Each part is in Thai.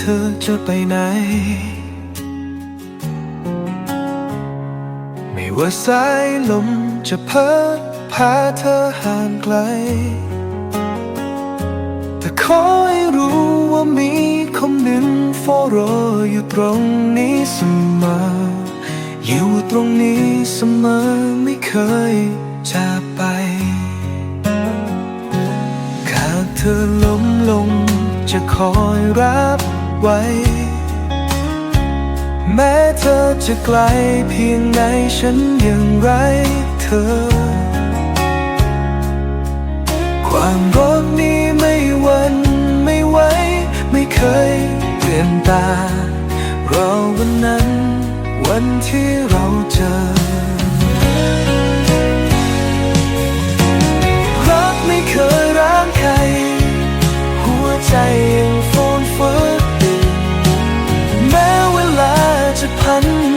เธอจะไปไหน ไม่ว่าสายลมจะพัดพาเธอห่างไกล แต่ขอให้รู้ว่ามีคนหนึ่งเฝ้ารออยู่ตรงนี้เสมอ อยู่ตรงนี้เสมอไม่เคยจากไปหากเธอล้มลง จะคอยรับไว้ แม้เธอจะไกลเพียงไหนฉันยังไรเธอ ความรักนี้ไม่หวันไม่ไหวไม่เคยเปลี่ยนตารอวันนั้น วันที่เราเจอ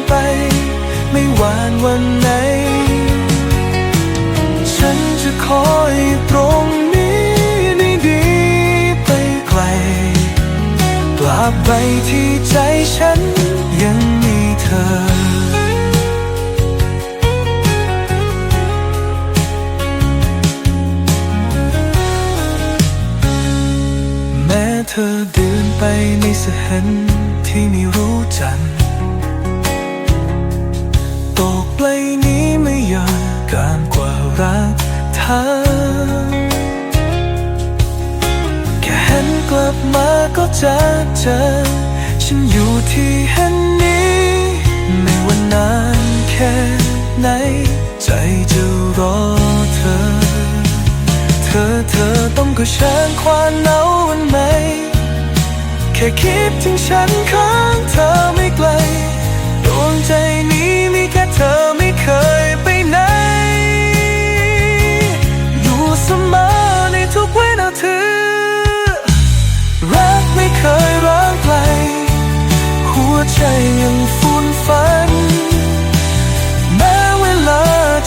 ไป ไม่หวานวันไหน ฉันจะคอยตรงนี้ในดีไปไกลกลับไปที่ใจฉันยังมีเธอแม้เธอเดินไปในสถานที่ไม่รู้จัก การกว่ารักเธอ แค่เห็นกลับมาก็จะเจอ ฉันอยู่ที่แห่งนี้ ไม่ว่านานแค่ไหน ใจจะรอเธอ เธอเธอต้องก็เชิญความเหงาวันไหม แค่คิดถึงฉันข้างเธอไม่ไกลดวงใจ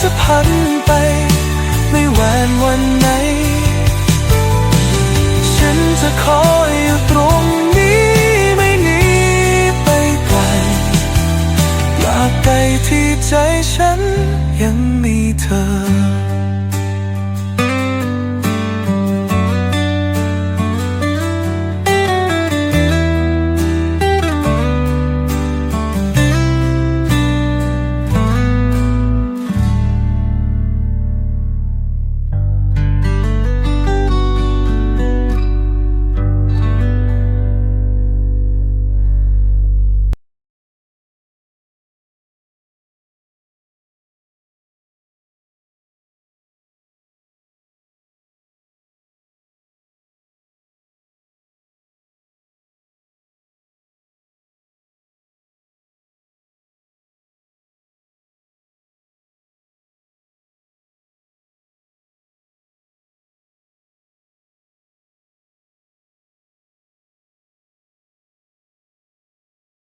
จะพันไป ไม่วันวันไหน ฉันจะคอยอยู่ตรงนี้ไม่หนีไปไกลตราบใดที่ใจฉันยังมีเธอ